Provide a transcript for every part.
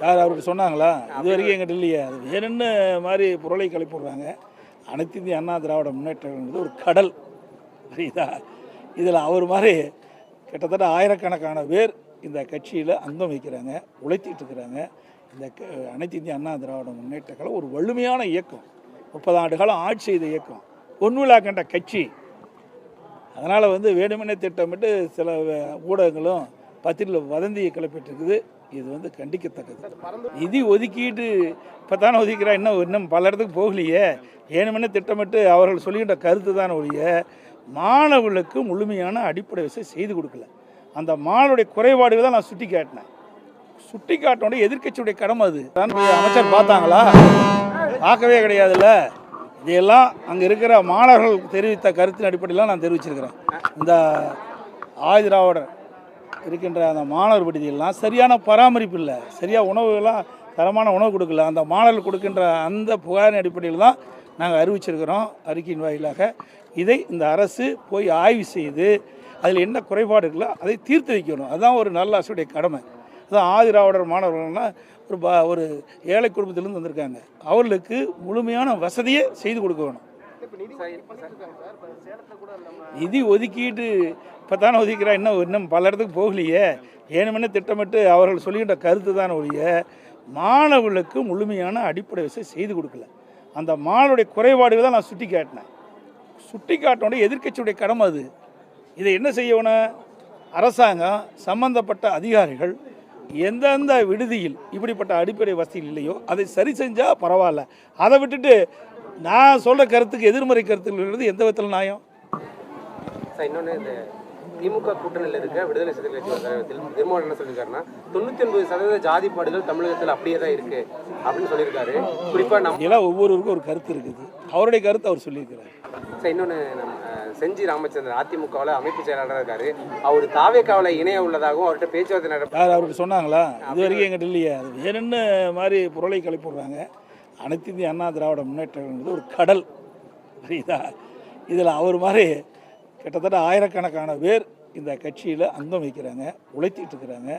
யார் அவர்கிட்ட சொன்னாங்களா? இது வரைக்கும் எங்கிட்ட இல்லையே. அது வேணும்னு மாதிரி பொருளை கிளப்பிடுறாங்க அனைத்து இந்திய அண்ணா திராவிட முன்னேற்றங்கிறது ஒரு கடல். புரியுதா? இதில் அவர் மாதிரி கிட்டத்தட்ட ஆயிரக்கணக்கான பேர் இந்த கட்சியில் அங்கம் வைக்கிறாங்க உழைத்திட்டு இருக்கிறாங்க. இந்த அனைத்து இந்திய அண்ணா திராவிட முன்னேற்ற கழகம் ஒரு வலிமையான இயக்கம். முப்பது ஆண்டு காலம் ஆட்சி செய்த இயக்கம். பொன்விழா கண்ட கட்சி. அதனால் வந்து வேணுமெனே திட்டமிட்டு சில ஊடகங்களும் பத்திரிகையில் வதந்தியை கிளப்பிட்டு இது வந்து கண்டிக்கத்தக்கது. நிதி ஒதுக்கீடு இப்போ தானே ஒதுக்கிறா? இன்னும் இன்னும் பல இடத்துக்கு போகலையே. ஏனுமென்னு திட்டமிட்டு அவர்கள் சொல்லுகின்ற கருத்து தான் ஒழிய மாணவர்களுக்கு முழுமையான அடிப்படை விஷயம் செய்து கொடுக்கல. அந்த மாணவருடைய குறைபாடுகளை தான் நான் சுட்டி காட்டினேன் சுட்டி காட்டினோட எதிர்க்கட்சியுடைய கடமை அது. அமைச்சர் பார்த்தாங்களா? பார்க்கவே கிடையாதுல்ல. இதையெல்லாம் அங்கே இருக்கிற மாணவர்கள் தெரிவித்த கருத்தின் அடிப்படையில் நான் தெரிவிச்சிருக்கிறேன். இந்த ஆதிராவிடர் இருக்கின்ற அந்த மாணவர் விடுதியெல்லாம் சரியான பராமரிப்பு இல்லை. சரியாக உணவுகள்லாம் தரமான உணவு கொடுக்கல. அந்த மாணவர்கள் கொடுக்கின்ற அந்த புகாரின் அடிப்படையில் தான் நாங்கள் அறிவிச்சிருக்கிறோம் அறிக்கையின் வாயிலாக. இதை இந்த அரசு போய் ஆய்வு செய்து அதில் என்ன குறைபாடு இருக்குல்ல அதை தீர்த்து வைக்கணும். அதுதான் ஒரு நல்ல அரசுடைய கடமை. அதான் ஆதிராவிடர் மாணவர்கள்லாம் ஒரு ப ஒரு ஏழை குடும்பத்திலேருந்து வந்திருக்காங்க. அவர்களுக்கு முழுமையான வசதியை செய்து கொடுக்க வேணும். நிதி ஒதுக்கீடு இப்போ தானே ஒதுக்கிறா? இன்னும் இன்னும் பல இடத்துக்கு போகலையே. ஏனுமென்னு திட்டமிட்டு அவர்கள் சொல்லுகின்ற கருத்து தான் ஒழிய மாணவர்களுக்கு முழுமையான அடிப்படை வசதி செய்து கொடுக்கல. அந்த மாணவருடைய குறைபாடுகளை தான் நான் சுட்டி காட்டினேன் சுட்டி காட்டினோட எதிர்க்கட்சியுடைய கடமை அது. இதை என்ன செய்யணும் அரசாங்கம் சம்பந்தப்பட்ட அதிகாரிகள் எந்தெந்த விடுதியில் இப்படிப்பட்ட அடிப்படை வசதிகள் இல்லையோ அதை சரி செஞ்சால் பரவாயில்ல. அதை விட்டுட்டு நான் சொல்கிற கருத்துக்கு எதிர்மறை கருத்துக்கள் எந்த விதத்தில் நியாயம்? இன்னொன்று திமுக கூட்டணியில் இருக்க விடுதலை சிறுத்தை கட்சி திருமாவளவன் என்ன சொல்லியிருக்காருன்னா தொண்ணூற்றி ஒன்பது சதவீத ஜாதிப்பாடுகள் தமிழகத்தில் அப்படியே தான் இருக்கு அப்படின்னு சொல்லியிருக்காரு. குறிப்பாக நம்ம இதெல்லாம் ஒவ்வொருவருக்கும் ஒரு கருத்து இருக்குது. அவருடைய கருத்து அவர் சொல்லியிருக்கிறார். சார் இன்னொன்று நம்ம செஞ்சி ராமச்சந்திரன் அதிமுகவில் அமைப்பு செயலாளராக இருக்காரு. அவர் தாவேக்காவில் இணைய உள்ளதாகவும் அவர்கிட்ட பேச்சுவார்த்தை நடத்த யார் அவர்கிட்ட சொன்னாங்களா? இது வரைக்கும் எங்கிட்ட இல்லையே. அது வேணும்னு மாதிரி பொருளை கிளப்பிடுறாங்க அனைத்து இந்திய அண்ணா திராவிட முன்னேற்றங்கிறது ஒரு கடல். புரியுதா? இதில் அவர் மாதிரி கிட்டத்தட்ட ஆயிரக்கணக்கான பேர் இந்த கட்சியில் அங்கம் வைக்கிறாங்க உழைத்திட்டு இருக்கிறாங்க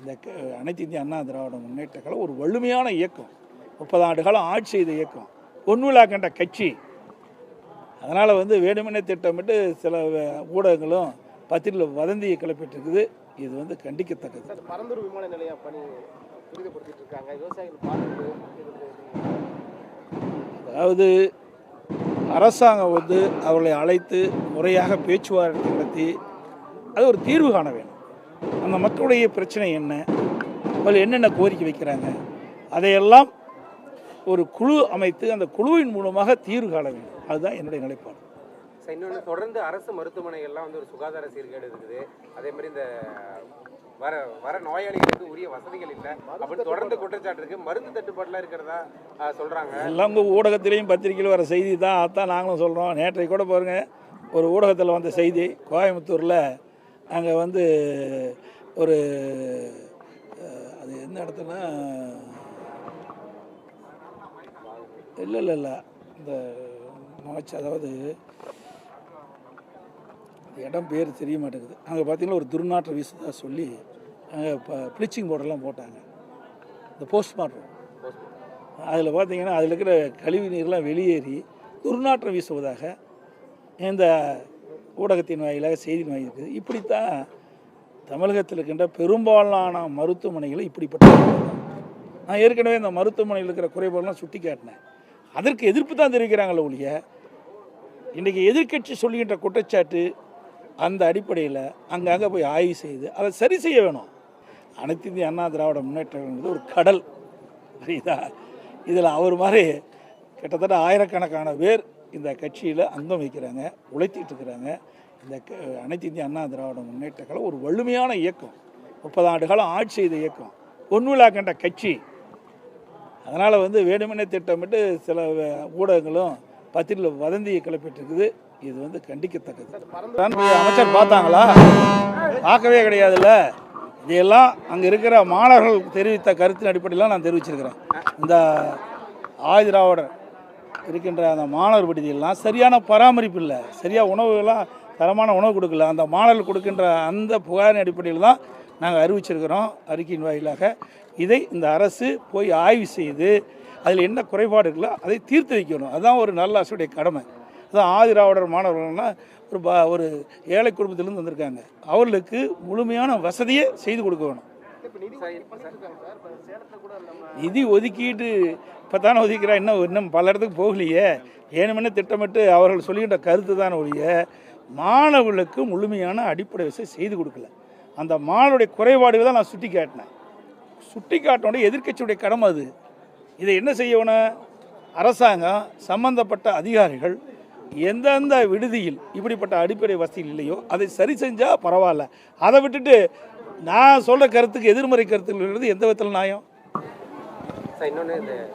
இந்த அனைத்து இந்திய அண்ணா திராவிட முன்னேற்ற கழகம் ஒரு வலிமையான இயக்கம். முப்பது ஆண்டு காலம் ஆட்சி செய்த இயக்கம். பொன்விழா கண்ட கட்சி. அதனால் வந்து வேணுமெனே திட்டமிட்டு சில ஊடகங்களும் பத்திரிகையில் வதந்தியை கிளப்பிட்டு இது வந்து கண்டிக்கத்தக்கது. பரந்தூர் விமான நிலையம் பணி துரிதப்படுத்திட்டு இருக்காங்க. விவசாயிகள் அதாவது அரசாங்கம் வந்து அவர்களை அழைத்து முறையாக பேச்சுவார்த்தை நடத்தி அது ஒரு தீர்வு காண வேணும் அந்த மக்களுடைய பிரச்சனை என்ன? அவர்கள் என்னென்ன கோரிக்கை வைக்கிறாங்க? அதையெல்லாம் ஒரு குழு அமைத்து அந்த குழுவின் மூலமாக தீர்வு காண வேண்டும். அதுதான் என்னுடைய நிலைப்பாடு. இன்னொன்று தொடர்ந்து அரசு மருத்துவமனைகள்லாம் வந்து ஒரு சுகாதார சீர்கேடு இருக்குது. அதே மாதிரி இந்த வர வர நோயாளிகளுக்கு உரிய வசதிகள் இல்லை. அப்படின்னு தொடர்ந்து குற்றச்சாட்டு இருக்கு. மருந்து தட்டுப்பாடுலாம் இருக்கிறதா சொல்றாங்க. எல்லாம் ஊடகத்திலையும் பத்திரிகையில் வர செய்தி தான். அதான் நாங்களும் சொல்கிறோம் நேற்றைக்கு கூட பாருங்கள் ஒரு ஊடகத்தில் வந்த செய்தி. கோயம்புத்தூரில் அங்கே வந்து ஒரு அது என்ன இடத்துனா இல்லை இல்லை இல்லை. இந்த மாச்சு அதாவது இடம் பேர் தெரிய மாட்டேங்குது அங்கே பார்த்தீங்கன்னா ஒரு துர்நாற்றம் வீசுதா சொல்லி அங்கே இப்போ ப்ளீச்சிங் பவுடர்லாம் போட்டாங்க. இந்த போஸ்ட்மார்ட்டம். அதில் பார்த்தீங்கன்னா அதில் இருக்கிற கழிவு நீர்லாம் வெளியேறி துர்நாற்றம் வீசுவதாக இந்த ஊடகத்தின் வாயிலாக செய்தியின் வாயில் இருக்குது. இப்படித்தான் தமிழகத்தில் இருக்கின்ற பெரும்பாலான மருத்துவமனைகளை இப்படிப்பட்ட நான் ஏற்கனவே இந்த மருத்துவமனையில் இருக்கிற குறைபாடுலாம் சுட்டி காட்டினேன். அதற்கு எதிர்ப்பு தான் தெரிவிக்கிறாங்களே ஒழிய இன்றைக்கி எதிர்க்கட்சி சொல்லுகின்ற குற்றச்சாட்டு அந்த அடிப்படையில் அங்கங்கே போய் ஆய்வு செய்து அதை சரி செய்ய வேணும். அனைத்து இந்திய அண்ணா திராவிட முன்னேற்றங்கிறது ஒரு கடல். புரியுதா? இதில் அவர் மாதிரி கிட்டத்தட்ட ஆயிரக்கணக்கான பேர் இந்த கட்சியில் அங்கம் வைக்கிறாங்க உழைத்திட்டு இருக்கிறாங்க. இந்த க- அனைத்து இந்திய அண்ணா திராவிட முன்னேற்ற கழகம் ஒரு வலிமையான இயக்கம். முப்பது ஆண்டு காலம் ஆட்சி செய்த இயக்கம். பொன்விழா கண்ட கட்சி. அதனால் வந்து வேணுமெனே திட்டமிட்டு சில ஊடகங்களும் பத்திரிகையில் வதந்தியை கிளப்பிட்டு இருக்குது. இது வந்து கண்டிக்கத்தக்கது. அமைச்சர் பார்த்தாங்களா? பார்க்கவே கிடையாதுல்ல. இதையெல்லாம் அங்கே இருக்கிற மாணவர்கள் தெரிவித்த கருத்தின் அடிப்படையில் நான் தெரிவிச்சிருக்கிறேன். இந்த ஆதிராவிடர் இருக்கின்ற அந்த மாணவர் விடுதியெல்லாம் சரியான பராமரிப்பு இல்லை. சரியாக உணவுகள்லாம் தரமான உணவு கொடுக்கல. அந்த மாணவர்கள் கொடுக்கின்ற அந்த புகாரின் அடிப்படையில் தான் நாங்கள் அறிவிச்சிருக்கிறோம் அறிக்கையின் வாயிலாக. இதை இந்த அரசு போய் ஆய்வு செய்து அதில் என்ன குறைபாடு இருக்குல்லோ அதை தீர்த்து வைக்கணும். அதுதான் ஒரு நல்ல அரசுடைய கடமை. அதான் ஆதிராவிடர் மாணவர்கள்லாம் ஒரு பா ஒரு ஏழை குடும்பத்திலேருந்து வந்திருக்காங்க. அவர்களுக்கு முழுமையான வசதியை செய்து கொடுக்க வேணும். நிதி ஒதுக்கிட்டு இப்போ தானே ஒதுக்கிறா? இன்னும் இன்னும் பல இடத்துக்கு போகலையே. ஏனுமென்னு திட்டமிட்டு அவர்கள் சொல்லுகின்ற கருத்து தானே ஒழிய மாணவர்களுக்கு முழுமையான அடிப்படை வசதி செய்து கொடுக்கல. அந்த மாணவருடைய குறைபாடுகளை தான் நான் சுட்டி காட்டினேன். சுட்டி காட்டினோட எதிர்க்கட்சியுடைய கடமை அது. இதை என்ன செய்யணும் அரசாங்கம் சம்பந்தப்பட்ட அதிகாரிகள் எந்தெந்த விடுதியில் இப்படிப்பட்ட அடிப்படை வசதிகள் இல்லையோ அதை சரி செஞ்சால் பரவாயில்ல. அதை விட்டுட்டு நான் சொல்கிற கருத்துக்கு எதிர்மறை கருத்துக்கள் எந்த விதத்தில் நியாயம்? சார் இன்னொன்று இந்த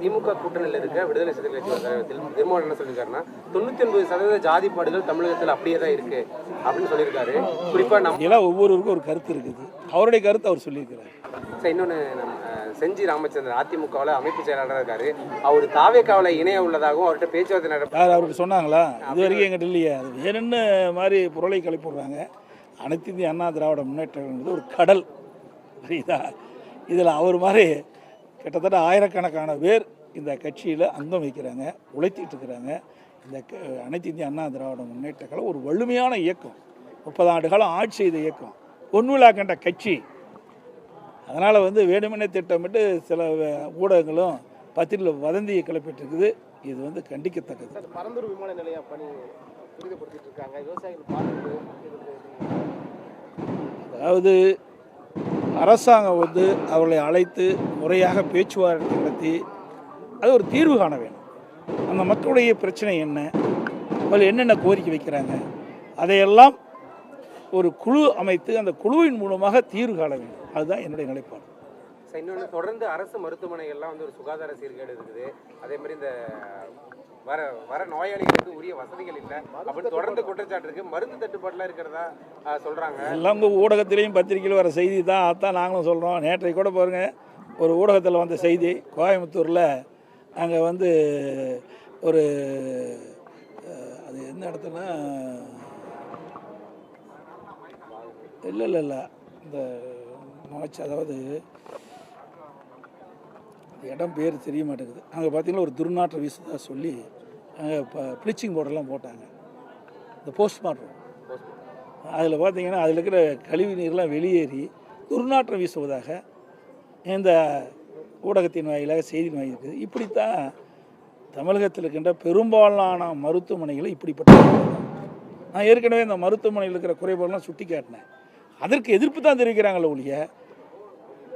திமுக கூட்டணியில் இருக்க விடுதலை சிறுத்தை கட்சி தலைவர் திரு- திருமாவளவன் என்ன சொல்லியிருக்காருன்னா தொண்ணூத்தி ஒன்பது சதவீத ஜாதிப்பாடுகள் தமிழகத்தில் அப்படியே தான் இருக்கு அப்படின்னு சொல்லியிருக்காரு. குறிப்பா நம்ம இதெல்லாம் ஒவ்வொருவருக்கும் ஒரு கருத்து இருக்குது. அவருடைய கருத்து அவர் சொல்லியிருக்கிறார். சார் இன்னொன்று நம்ம செஞ்சி ராமச்சந்திரன் அதிமுகவில் அமைப்பு செயலாளராக இருக்காரு. அவர் தாவேக்காவில் இணைய உள்ளதாகவும் அவர்கிட்ட பேச்சுவார்த்தை நடத்த யார் அவருக்கு சொன்னாங்களா? இது வரைக்கும் எங்கிட்ட இல்லையே. அது வேணும்னு மாதிரி பொருளை கிளப்பிடுறாங்க அனைத்து இந்திய அண்ணா திராவிட முன்னேற்றங்கிறது ஒரு கடல். புரியுதா? இதில் அவர் மாதிரி கிட்டத்தட்ட ஆயிரக்கணக்கான பேர் இந்த கட்சியில் அங்கம் வைக்கிறாங்க உழைத்திட்டு இருக்கிறாங்க. இந்த அனைத்து இந்திய அண்ணா திராவிட முன்னேற்ற கழகம் ஒரு வலிமையான இயக்கம். முப்பது ஆண்டு காலம் ஆட்சி செய்த இயக்கம். பொன்விழா கண்ட கட்சி. அதனால் வந்து வேணுமெனே திட்டமிட்டு சில ஊடகங்களும் பத்திரிகையில் வதந்தியை கிளப்பிட்டு இருக்குது இது வந்து கண்டிக்கத்தக்கது. பரந்தூர் விமான நிலையம் பணி துரிதப்படுத்திட்டு இருக்காங்க. விவசாயிகள் பாதிப்பு இதுக்கு அதாவது அரசாங்கம் வந்து அவர்களை அழைத்து முறையாக பேச்சுவார்த்தை நடத்தி அது ஒரு தீர்வு காண வேணும் அந்த மக்களுடைய பிரச்சனை என்ன? அவர்கள் என்னென்ன கோரிக்கை வைக்கிறாங்க? அதையெல்லாம் ஒரு குழு அமைத்து அந்த குழுவின் மூலமாக தீர்வு காண வேண்டும். அதுதான் என்னுடைய நிலைப்பாடு. இன்னொன்று தொடர்ந்து அரசு மருத்துவமனைகள்லாம் வந்து ஒரு சுகாதார சீர்கேடு இருக்குது. அதே மாதிரி இந்த வர வர நோயாளிகளுக்கு உரிய வசதிகள் இல்லை. அப்படின்னு தொடர்ந்து குற்றச்சாட்டு இருக்கு. மருந்து தட்டுப்பாடுலாம் இருக்கிறதா சொல்றாங்க. எல்லாம் ஊடகத்திலையும் பத்திரிகையில் வர செய்தி தான். அதான் நாங்களும் சொல்கிறோம் நேற்றை கூட பாருங்க ஒரு ஊடகத்தில் வந்த செய்தி. கோயம்புத்தூரில் அங்கே வந்து ஒரு அது எந்த இடத்துலனா இல்லை இல்லை. இல்லை இந்த மாச்சு அதாவது இந்த இடம் பேர் தெரிய மாட்டேங்குது. அங்கே பார்த்தீங்கன்னா ஒரு துர்நாற்றம் வீசுதா சொல்லி அங்கே இப்போ ப்ளீச்சிங் பவுடர்லாம் போட்டாங்க. இந்த போஸ்ட்மார்ட்டம் அதில் பார்த்தீங்கன்னா அதில் இருக்கிற கழிவு நீர்லாம் வெளியேறி துர்நாற்றம் வீசுவதாக இந்த ஊடகத்தின் வாயிலாக செய்தி வாங்கியிருக்குது இப்படித்தான் தமிழகத்தில் இருக்கின்ற பெரும்பாலான மருத்துவமனைகளை இப்படிப்பட்ட நான் ஏற்கனவே இந்த மருத்துவமனையில் இருக்கிற குறைபாடுலாம் சுட்டி காட்டினேன் அதற்கு எதிர்ப்பு தான் தெரிவிக்கிறாங்களே ஒழிய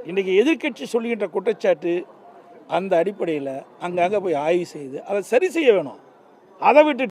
இன்றைக்கி எதிர்க்கட்சி சொல்லுகின்ற குற்றச்சாட்டு அந்த அடிப்படையில் அங்கங்கே போய் ஆய்வு செய்து அதை சரி செய்ய வேணும். அதை விட்டுட்டு